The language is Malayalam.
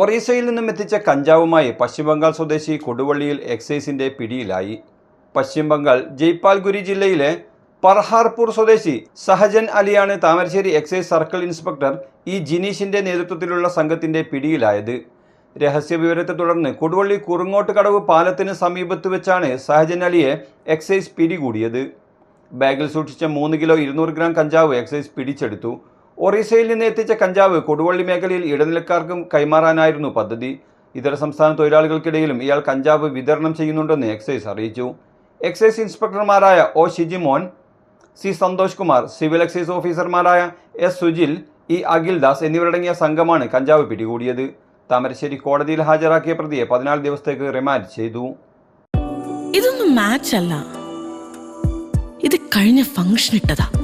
ഒറീസയിൽ നിന്നും എത്തിച്ച കഞ്ചാവുമായി പശ്ചിമബംഗാൾ സ്വദേശി കൊടുവള്ളിയിൽ എക്സൈസിന്റെ പിടിയിലായി. പശ്ചിമ ബംഗാൾ ജയ്പാൽഗുരി ജില്ലയിലെ പർഹാർപൂർ സ്വദേശി Sahajan അലിയാണ് Thamarassery excise circle inspector E ജിനീഷിന്റെ നേതൃത്വത്തിലുള്ള സംഘത്തിന്റെ പിടിയിലായത്. രഹസ്യവിവരത്തെ തുടർന്ന് കൊടുവള്ളി കുറുങ്ങോട്ട് കടവ് പാലത്തിന് സമീപത്ത് വെച്ചാണ് സഹജൻ അലിയെ എക്സൈസ് പിടികൂടിയത്. ബാഗിൽ സൂക്ഷിച്ച മൂന്ന് കിലോ ഇരുന്നൂറ് ഗ്രാം കഞ്ചാവ് എക്സൈസ് പിടിച്ചെടുത്തു. ഒറീസയിൽ നിന്ന് എത്തിച്ച കഞ്ചാവ് കൊടുവള്ളി മേഖലയിൽ ഇടനിലക്കാർക്കും കൈമാറാനായിരുന്നു പദ്ധതി. ഇതര സംസ്ഥാന തൊഴിലാളികൾക്കിടയിലും ഇയാൾ കഞ്ചാവ് വിതരണം ചെയ്യുന്നുണ്ടെന്ന് എക്സൈസ് അറിയിച്ചു. Excise ഇൻസ്പെക്ടർമാരായ O Shijimon C Santhosh Kumar civil excise ഓഫീസർമാരായ എസ് സുജിൽ ഇ അഖിൽ ദാസ് എന്നിവരടങ്ങിയ സംഘമാണ് കഞ്ചാവ് പിടികൂടിയത്. താമരശ്ശേരി കോടതിയിൽ ഹാജരാക്കിയ പ്രതിയെ പതിനാല് ദിവസത്തേക്ക് റിമാൻഡ് ചെയ്തു. ഇതൊന്നും മാച്ച് അല്ല. ഇത് കഴിഞ്ഞ ഫംഗ്ഷൻ ഇട്ടതാ.